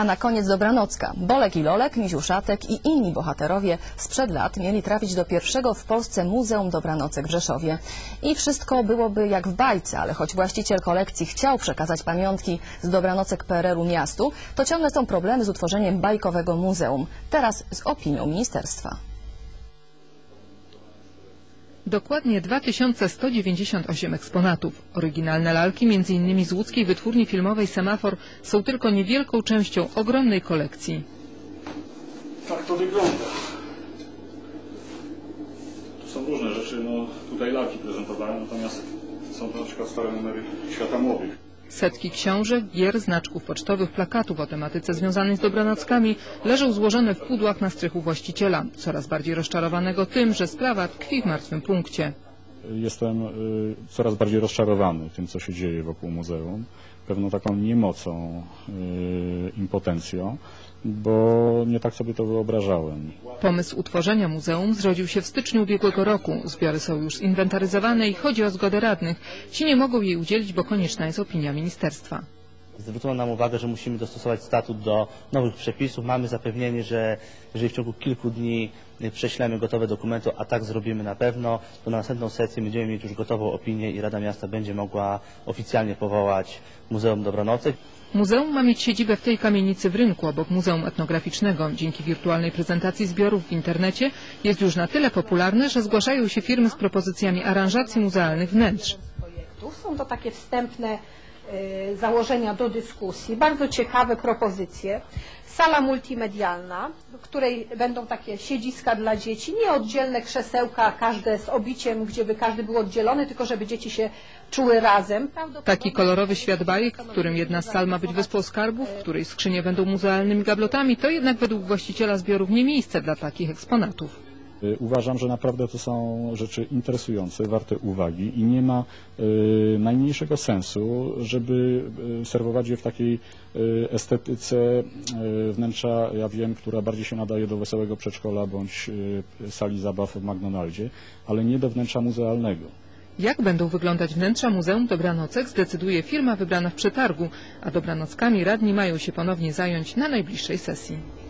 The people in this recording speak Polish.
A na koniec dobranocka. Bolek i Lolek, Miziuszatek i inni bohaterowie sprzed lat mieli trafić do pierwszego w Polsce Muzeum Dobranocek w Rzeszowie. I wszystko byłoby jak w bajce, ale choć właściciel kolekcji chciał przekazać pamiątki z dobranocek PRL-u miastu, to ciągle są problemy z utworzeniem bajkowego muzeum. Teraz z opinią ministerstwa. Dokładnie 2198 eksponatów. Oryginalne lalki, m.in. z łódzkiej wytwórni filmowej Semafor, są tylko niewielką częścią ogromnej kolekcji. Tak to wygląda. Tu są różne rzeczy, no tutaj lalki prezentowałem, natomiast są to na przykład stare numery świata młodych. Setki książek, gier, znaczków pocztowych, plakatów o tematyce związanej z dobranockami leżą złożone w pudłach na strychu właściciela, coraz bardziej rozczarowanego tym, że sprawa tkwi w martwym punkcie. Jestem y, coraz bardziej rozczarowany tym, co się dzieje wokół muzeum. Pewną taką niemocą, y, impotencją, bo nie tak sobie to wyobrażałem. Pomysł utworzenia muzeum zrodził się w styczniu ubiegłego roku. Zbiory są już zinwentaryzowane i chodzi o zgodę radnych. Ci nie mogą jej udzielić, bo konieczna jest opinia ministerstwa. Zwrócono nam uwagę, że musimy dostosować statut do nowych przepisów. Mamy zapewnienie, że jeżeli w ciągu kilku dni prześlemy gotowe dokumenty, a tak zrobimy na pewno, to na następną sesję będziemy mieć już gotową opinię i Rada Miasta będzie mogła oficjalnie powołać Muzeum Dobranocek. Muzeum ma mieć siedzibę w tej kamienicy w rynku obok Muzeum Etnograficznego. Dzięki wirtualnej prezentacji zbiorów w internecie jest już na tyle popularny, że zgłaszają się firmy z propozycjami aranżacji muzealnych wnętrz. projektów. Są to takie wstępne założenia do dyskusji, bardzo ciekawe propozycje. Sala multimedialna, w której będą takie siedziska dla dzieci, nie oddzielne krzesełka, każde z obiciem, gdzie by każdy był oddzielony, tylko żeby dzieci się czuły razem. Taki kolorowy świat bajek, w którym jedna z sal ma być wyspą skarbów, w której skrzynie będą muzealnymi gablotami, to jednak według właściciela zbiorów nie miejsce dla takich eksponatów. Y, Uważam, że naprawdę to są rzeczy interesujące, warte uwagi i nie ma y, najmniejszego sensu, żeby y, serwować je w takiej estetyce wnętrza, ja wiem, która bardziej się nadaje do wesołego przedszkola bądź sali zabaw w McDonaldzie, ale nie do wnętrza muzealnego. Jak będą wyglądać wnętrza Muzeum Dobranocek zdecyduje firma wybrana w przetargu, a dobranockami radni mają się ponownie zająć na najbliższej sesji.